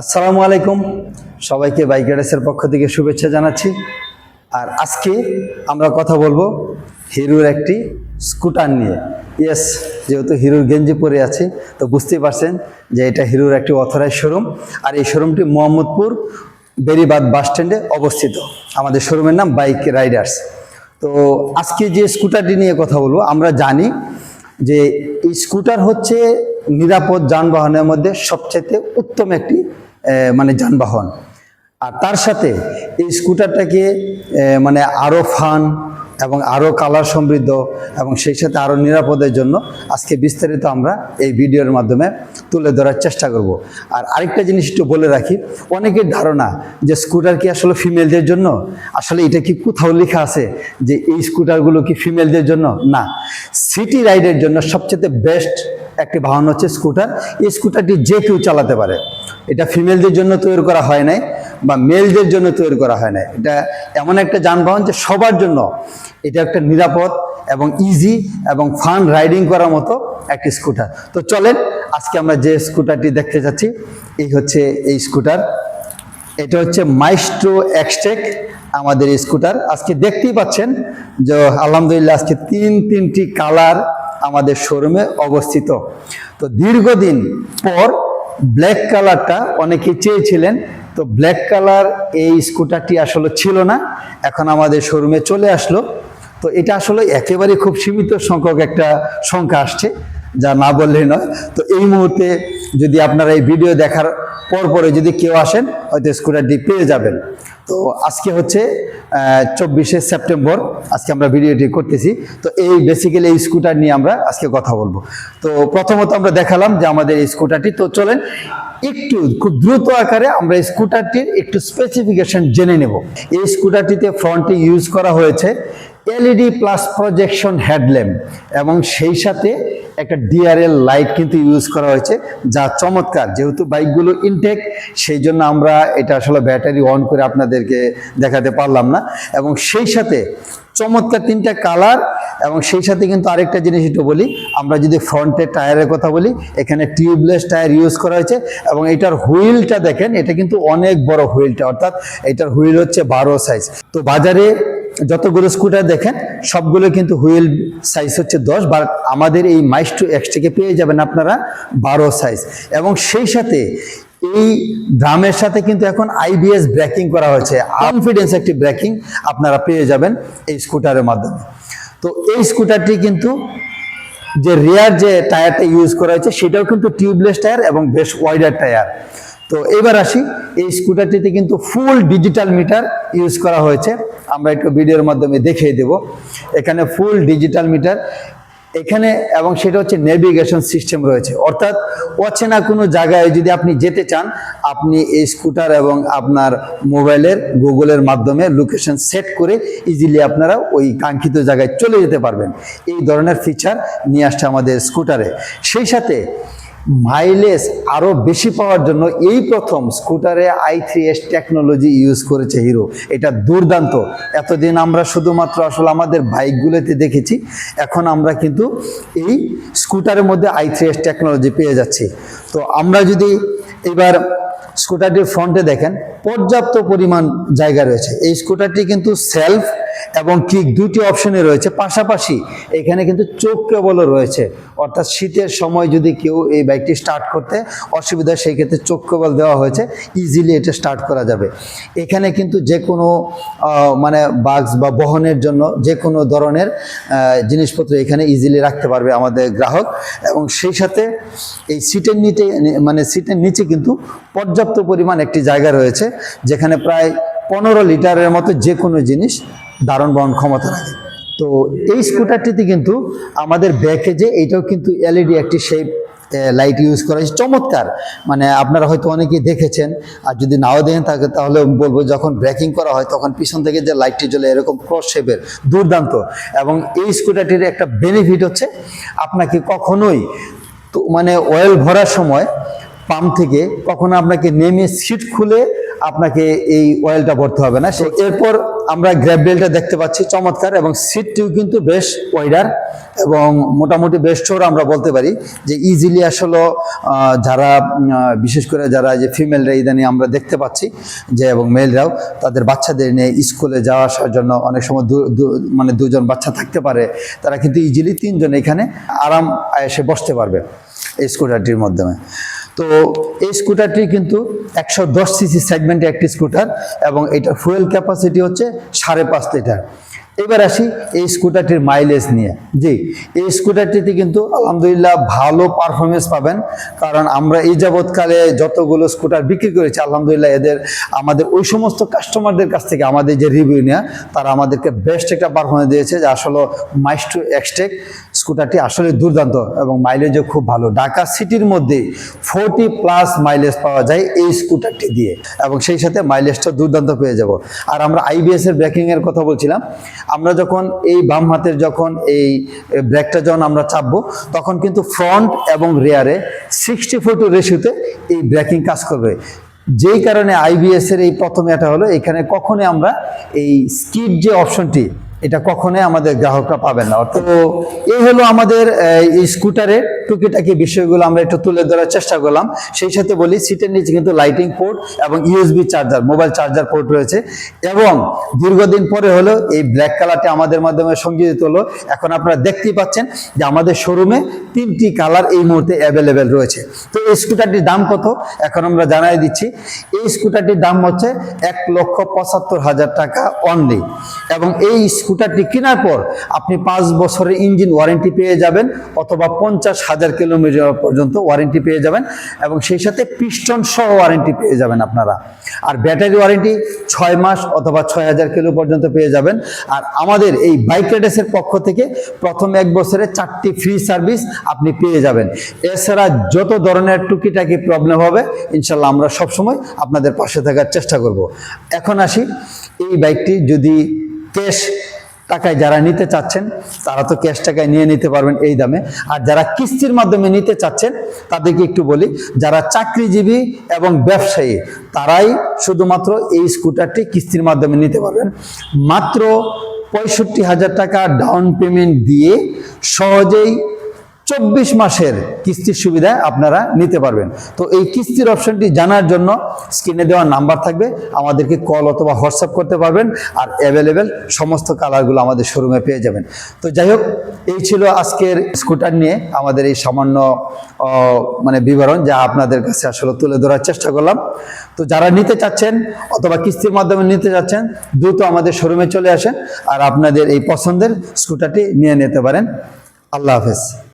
আসসালামু আলাইকুম। সবাইকে বাইক রাইডার্সের পক্ষ থেকে শুভেচ্ছা জানাচ্ছি। আর আজকে আমরা কথা বলব হিরোর একটি স্কুটার নিয়ে। ইয়েস, যেহেতু হিরোর গেঞ্জি পরে আছি, তো বুঝতেই পারছেন যে এটা হিরোর একটি অথরাইজ শোরুম। আর এই শোরুমটি মোহাম্মদপুর বেরিবাদ বাস স্ট্যান্ডে অবস্থিত। আমাদের শোরুমের নাম বাইক রাইডার্স। তো আজকে যে স্কুটারটি নিয়ে কথা বলব, আমরা জানি যে এই স্কুটার হচ্ছে নিরাপদ যানবাহনের মধ্যে সবচেয়ে উত্তম একটি মানে যানবাহন। আর তার সাথে এই স্কুটারটাকে মানে আরও ফান এবং আরও কালার সমৃদ্ধ এবং সেই সাথে আরও নিরাপদের জন্য আজকে বিস্তারিত আমরা এই ভিডিওর মাধ্যমে তুলে ধরার চেষ্টা করব। আর আরেকটা জিনিস একটু বলে রাখি, অনেকের ধারণা যে স্কুটার কি আসলে ফিমেলদের জন্য? আসলে এটা কি কোথাও লেখা আছে যে এই স্কুটারগুলো কি ফিমেলদের জন্য? না। সিটি রাইডের জন্য সবচেয়ে বেস্ট একটি বাহন হচ্ছে স্কুটার। এই স্কুটারটি যে কেউ চালাতে পারে। এটা ফিমেলদের জন্য তৈরি করা হয় নাই বা মেলদের জন্য তৈরি করা হয় নাই। এটা এমন একটা যানবাহন যে সবার জন্য এটা একটা নিরাপদ এবং ইজি এবং ফান রাইডিং করার মতো একটি স্কুটার। তো চলেন, আজকে আমরা যে স্কুটারটি দেখতে যাচ্ছি, এই হচ্ছে এই স্কুটার। এটা হচ্ছে মাইস্ট্রো এক্সটেক আমাদের স্কুটার। আজকে দেখতেই পাচ্ছেন যে আলহামদুলিল্লাহ আজকে তিন তিনটি কালার আমাদের শোরুমে অবস্থিত। তো দীর্ঘদিন পর ব্ল্যাক কালারটা অনেকে চেয়েছিলেন, তো ব্ল্যাক কালার এই স্কুটারটি আসলে ছিল না, এখন আমাদের শোরুমে চলে আসলো। তো এটা আসলে একেবারে খুব সীমিত সংখ্যক একটা সংখ্যা আসছে, যা না বললেই নয়। তো এই মুহূর্তে যদি আপনারা এই ভিডিও দেখার পর পরে যদি কেউ আসেন, হয়তো স্কুটারটি পেয়ে যাবেন। তো আজকে হচ্ছে চব্বিশে সেপ্টেম্বর, আজকে আমরা ভিডিওটি করতেছি। তো এই বেসিক্যালি এই স্কুটার নিয়ে আমরা আজকে কথা বলব। তো প্রথমত আমরা দেখালাম যে আমাদের এই স্কুটারটি তো চলেন, একটু খুব দ্রুত আকারে আমরা এই স্কুটারটির একটু স্পেসিফিকেশন জেনে নেব। এই স্কুটারটিতে ফ্রন্টে ইউজ করা হয়েছে এলইডি প্লাস প্রজেকশন হেডল্যাম্প এবং সেই সাথে একটা ডিআরএল লাইট কিন্তু ইউজ করা হয়েছে, যা চমৎকার। যেহেতু বাইকগুলো ইনটেক সেই জন্য আমরা এটা আসলে ব্যাটারি অন করে আপনাদেরকে দেখাতে পারলাম না। এবং সেই সাথে চমৎকার তিনটা কালার এবং সেই সাথে কিন্তু আরেকটা জিনিস একটু বলি, আমরা যদি ফ্রন্টের টায়ারের কথা বলি, এখানে টিউবলেস টায়ার ইউজ করা হয়েছে এবং এটার হুইলটা দেখেন, এটা কিন্তু অনেক বড় হুইলটা অর্থাৎ এটার হুইল হচ্ছে বারো সাইজ তো বাজারে যতগুলো স্কুটার দেখেন, সবগুলো কিন্তু হুইল সাইজ হচ্ছে দশ বা আমাদের এই মাইস্টু এক্স থেকে পেয়ে যাবেন আপনারা বারো সাইজ এবং সেই সাথে এই ড্রামের সাথে কিন্তু এখন আইবিএস ব্রেকিং করা হয়েছে। কনফিডেন্স একটি ব্রেকিং আপনারা পেয়ে যাবেন এই স্কুটারের মাধ্যমে। তো এই স্কুটারটি কিন্তু যে রেয়ার যে টায়ারটা ইউজ করা হয়েছে, সেটাও কিন্তু টিউবলেস টায়ার এবং বেশ ওয়াইডার টায়ার তো এবার আসি, এই স্কুটারটিতে কিন্তু ফুল ডিজিটাল মিটার ইউজ করা হয়েছে। আমরা একটু ভিডিওর মাধ্যমে দেখিয়ে দেব। এখানে ফুল ডিজিটাল মিটার এখানে এবং সেটা হচ্ছে নেভিগেশন সিস্টেম রয়েছে। অর্থাৎ অচেনা কোনো জায়গায় যদি আপনি যেতে চান, আপনি এই স্কুটার এবং আপনার মোবাইলের গুগলের মাধ্যমে লোকেশন সেট করে ইজিলি আপনারা ওই কাঙ্ক্ষিত জায়গায় চলে যেতে পারবেন। এই ধরনের ফিচার নিয়ে আসছে আমাদের স্কুটারে সেই সাথে মাইলেজ আরও বেশি পাওয়ার জন্য এই প্রথম স্কুটারে i three S technology use করেছে হিরো। এটা দুর্দান্ত। এতদিন আমরা শুধুমাত্র আসলে আমাদের বাইকগুলোতে দেখেছি, এখন আমরা কিন্তু এই স্কুটারের মধ্যে আই থ্রি এস টেকনোলজি পেয়ে যাচ্ছি। তো আমরা যদি এবার স্কুটারটির ফ্রন্টে দেখেন, পর্যাপ্ত পরিমাণ জায়গা রয়েছে। এই স্কুটারটি কিন্তু সেলফ এবং কিক দুটি অপশনে রয়েছে। পাশাপাশি এখানে কিন্তু চোখ কেবলও রয়েছে। অর্থাৎ শীতের সময় যদি কেউ এই বাইকটি স্টার্ট করতে অসুবিধা, সেই ক্ষেত্রে চোখ কেবল দেওয়া হয়েছে। ইজিলি এটা স্টার্ট করা যাবে। এখানে কিন্তু যে কোনো মানে বাক্স বা বহনের জন্য যে কোনো ধরনের জিনিসপত্র এখানে ইজিলি রাখতে পারবে আমাদের গ্রাহক। এবং সেই সাথে এই সিটের নিচে মানে সিটের নিচে কিন্তু পর্যাপ্ত পরিমাণ একটি জায়গা রয়েছে, যেখানে প্রায় পনেরো লিটারের মতো যে কোনো জিনিস ধারণ বহন ক্ষমতা রাখে। তো এই স্কুটারটিতে কিন্তু আমাদের ব্যাকে যে এইটাও কিন্তু এলইডি একটি শেপ লাইট ইউজ করা হয়েছে। চমৎকার! মানে আপনারা হয়তো অনেকেই দেখেছেন আর যদি নাও দেখেন থাকে তাহলে বলব যখন ব্রেকিং করা হয় তখন পিছন থেকে যে লাইটটি জ্বলে এরকম ক্রস শেপের দুর্দান্ত। এবং এই স্কুটারটির একটা বেনিফিট হচ্ছে আপনাকে কখনোই তো মানে অয়েল ভরার সময় পাম্প থেকে কখনো আপনাকে নেমে সিট খুলে আপনাকে এই অয়েলটা ভরতে হবে না। সে এরপর আমরা গ্র্যাব বেলটা দেখতে পাচ্ছি, চমৎকার, এবং সিটটিও কিন্তু বেশ ওয়াইডার এবং মোটামুটি বেশ চোর আমরা বলতে পারি যে ইজিলি আসলে যারা বিশেষ করে যারা যে ফিমেলরা ইদানি আমরা দেখতে পাচ্ছি যে এবং মেলরাও তাদের বাচ্চাদের নিয়ে স্কুলে যাওয়া আসার জন্য অনেক সময় মানে দুজন বাচ্চা থাকতে পারে। তারা কিন্তু ইজিলি তিনজন এখানে আরাম এসে বসতে পারবে এই স্কুটারটির মাধ্যমে। তো এই স্কুটারটি কিন্তু একশো দশ সিসি সেগমেন্টে একটি স্কুটার এবং এটা ফুয়েল ক্যাপাসিটি হচ্ছে সাড়ে পাঁচ লিটার এবার আসি এই স্কুটারটির মাইলেজ নিয়ে। জি, এই স্কুটারটিতে কিন্তু আলহামদুলিল্লাহ ভালো পারফরমেন্স পাবেন। কারণ আমরা এই যাবৎকালে যতগুলো স্কুটার বিক্রি করেছি, আলহামদুলিল্লাহ এদের আমাদের ওই সমস্ত কাস্টমারদের কাছ থেকে আমাদের যে রিভিউ নেওয়া তারা আমাদেরকে বেস্ট একটা পারফরমেন্স দিয়েছে, যে আসলে মাইস্টু এক্সটেক স্কুটারটি আসলে দুর্দান্ত এবং মাইলেজও খুব ভালো। ঢাকা সিটির মধ্যে ফোরটি প্লাস মাইলেজ পাওয়া যায় এই স্কুটারটি দিয়ে। এবং সেই সাথে মাইলেজটা দুর্দান্ত পেয়ে যাব। আর আমরা আইবিএস এর কথা বলছিলাম। আমরা যখন এই বাম হাতের যখন এই ব্রেকটা যখন আমরা চাপবো, তখন কিন্তু ফ্রন্ট এবং রেয়ারে সিক্সটি ফোর টু রেশিওতে এই ব্রেকিং কাজ করবে। যেই কারণে আইবিএস এর এই প্রথমে এটা হলো, এখানে কখনই আমরা এই স্কিড যে অপশনটি এটা কখনোই আমাদের গ্রাহকরা পাবেন না। তো এই হলো আমাদের এই স্কুটারের টুকিটাকি বিষয়গুলো আমরা একটু তুলে ধরার চেষ্টা করলাম। সেই সাথে বলি, সিটের নিচে কিন্তু লাইটিং পোর্ট এবং USB charger mobile charger port রয়েছে। এবং দীর্ঘদিন পরে হলো এই ব্ল্যাক কালারটি আমাদের মাধ্যমে সংযোজিত হলো। এখন আপনারা দেখতেই পাচ্ছেন যে আমাদের শোরুমে তিনটি কালার এই মুহূর্তে অ্যাভেলেবেল রয়েছে। তো এই স্কুটারটির দাম কত? এখন আমরা জানাই দিচ্ছি। এই স্কুটারটির দাম হচ্ছে এক লক্ষ পঁচাত্তর হাজার টাকা অনলি এবং এই স্কুটারটি কেনার পর আপনি পাঁচ বছরের ইঞ্জিন ওয়ারেন্টি পেয়ে যাবেন অথবা পঞ্চাশ হাজার কিলোমিটার পর্যন্ত ওয়ারেন্টি পেয়ে যাবেন এবং সেই সাথে পিস্টন সহ ওয়ারেন্টি পেয়ে যাবেন আপনারা। আর ব্যাটারি ওয়ারেন্টি ছয় মাস অথবা ছয় হাজার কিলো পর্যন্ত পেয়ে যাবেন। আর আমাদের এই বাইক রেডেসের পক্ষ থেকে প্রথম এক বছরে চারটি ফ্রি সার্ভিস আপনি পেয়ে যাবেন। এছাড়া যত ধরনের টুকিটাকি প্রবলেম হবে, ইনশাল্লাহ আমরা সবসময় আপনাদের পাশে থাকার চেষ্টা করব। এখন আসি, এই বাইকটি যদি ক্যাশ টাকায় যারা নিতে চাচ্ছেন, তারা তো ক্যাশ টাকায় নিয়ে নিতে পারবেন এই দামে। আর যারা কিস্তির মাধ্যমে নিতে চাচ্ছেন, তাদেরকে একটু বলি, যারা চাকরিজীবী এবং ব্যবসায়ী, তারাই শুধুমাত্র এই স্কুটারটি কিস্তির মাধ্যমে নিতে পারবেন। মাত্র পঁয়ষট্টি হাজার টাকা ডাউন পেমেন্ট দিয়ে সহজেই চব্বিশ মাসের কিস্তির সুবিধা আপনারা নিতে পারবেন। তো এই কিস্তির অপশনটি জানার জন্য স্ক্রিনে দেওয়া নাম্বার থাকবে, আমাদেরকে কল অথবা হোয়াটসঅ্যাপ করতে পারবেন আর অ্যাভেলেবেল সমস্ত কালারগুলো আমাদের শোরুমে পেয়ে যাবেন। তো যাই হোক, এই ছিল আজকের স্কুটার নিয়ে আমাদের এই সামান্য মানে বিবরণ যা আপনাদের কাছে আসলে তুলে ধরার চেষ্টা করলাম। তো যারা নিতে চাচ্ছেন অথবা কিস্তির মাধ্যমে নিতে চাচ্ছেন, দ্রুত আমাদের শোরুমে চলে আসেন আর আপনাদের এই পছন্দের স্কুটারটি নিয়ে নিতে পারেন। আল্লাহ হাফেজ।